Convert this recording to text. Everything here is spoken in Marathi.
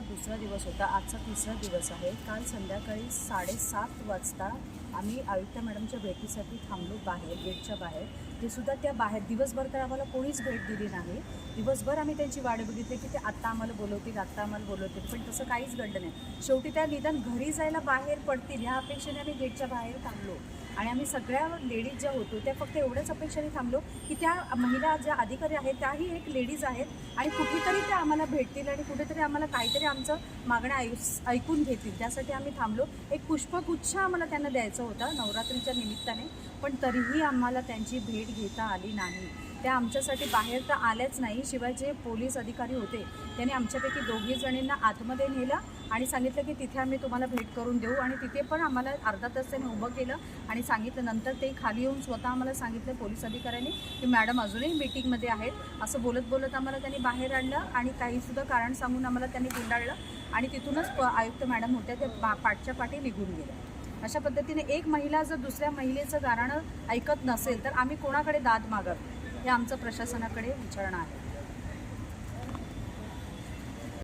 दुसरा दिवस होता. आजचा तिसरा दिवस आहे. काल संध्याकाळी साडेसात वाजता आम्ही आयुक्ता मॅडमच्या भेटीसाठी थांबलो बाहेर गेटच्या बाहेर. ते सुद्धा त्या बाहेर. दिवसभर तर आम्हाला कोणीच भेट दिली नाही. दिवसभर आम्ही त्यांची वाट बघितली की ते आत्ता आम्हाला बोलवतील आत्ता आम्हाला बोलवतील. पण तसं काहीच घडलं नाही. शेवटी त्या निदान घरी जायला बाहेर पडतील ह्या अपेक्षेने आम्ही गेटच्या बाहेर थांबलो. आणि आम्ही सगळ्या लेडीज ज्या होतो त्या फक्त एवढ्याच अपेक्षेने थांबलो की त्या महिला ज्या अधिकारी आहेत त्याही एक लेडीज आहेत. आणि कुठेतरी त्या आम्हाला भेटतील आणि कुठेतरी आम्हाला काहीतरी आमचं मागणं ऐस- ऐकून घेतील. त्यासाठी आम्ही थांबलो. एक पुष्पगुच्छ आम्हाला त्यांना द्यायचं होता नवरात्रीच्या निमित्ताने पण तरीही आम्हाला त्यांची भेट घेता आली नाही. त्या आमच्यासाठी बाहेर तर आल्याच नाही शिवाय जे पोलीस अधिकारी होते त्यांनी आमच्यापैकी दोघी जणींना आतमध्ये नेलं आणि सांगितलं की तिथे आम्ही तुम्हाला भेट करून देऊ. आणि तिथे पण आम्हाला अर्धा तास त्यांनी उभं केलं आणि सांगितलं नंतर ते खाली येऊन स्वतः आम्हाला सांगितलं पोलीस अधिकाऱ्यांनी की मॅडम अजूनही मीटिंगमध्ये आहेत. असं बोलत बोलत आम्हाला त्यांनी बाहेर आणलं आणि काहीसुद्धा कारण सांगून आम्हाला त्यांनी गुंडाळलं आणि तिथूनच प- आयुक्त मॅडम होत्या त्या पाठच्या पाठी निघून गेल्या. अशा पद्धतीने एक महिला जर दुसऱ्या महिलेचं गाणं ऐकत नसेल तर आम्ही कोणाकडे दाद मागत? हे आमचं प्रशासनाकडे विचारणं आहे.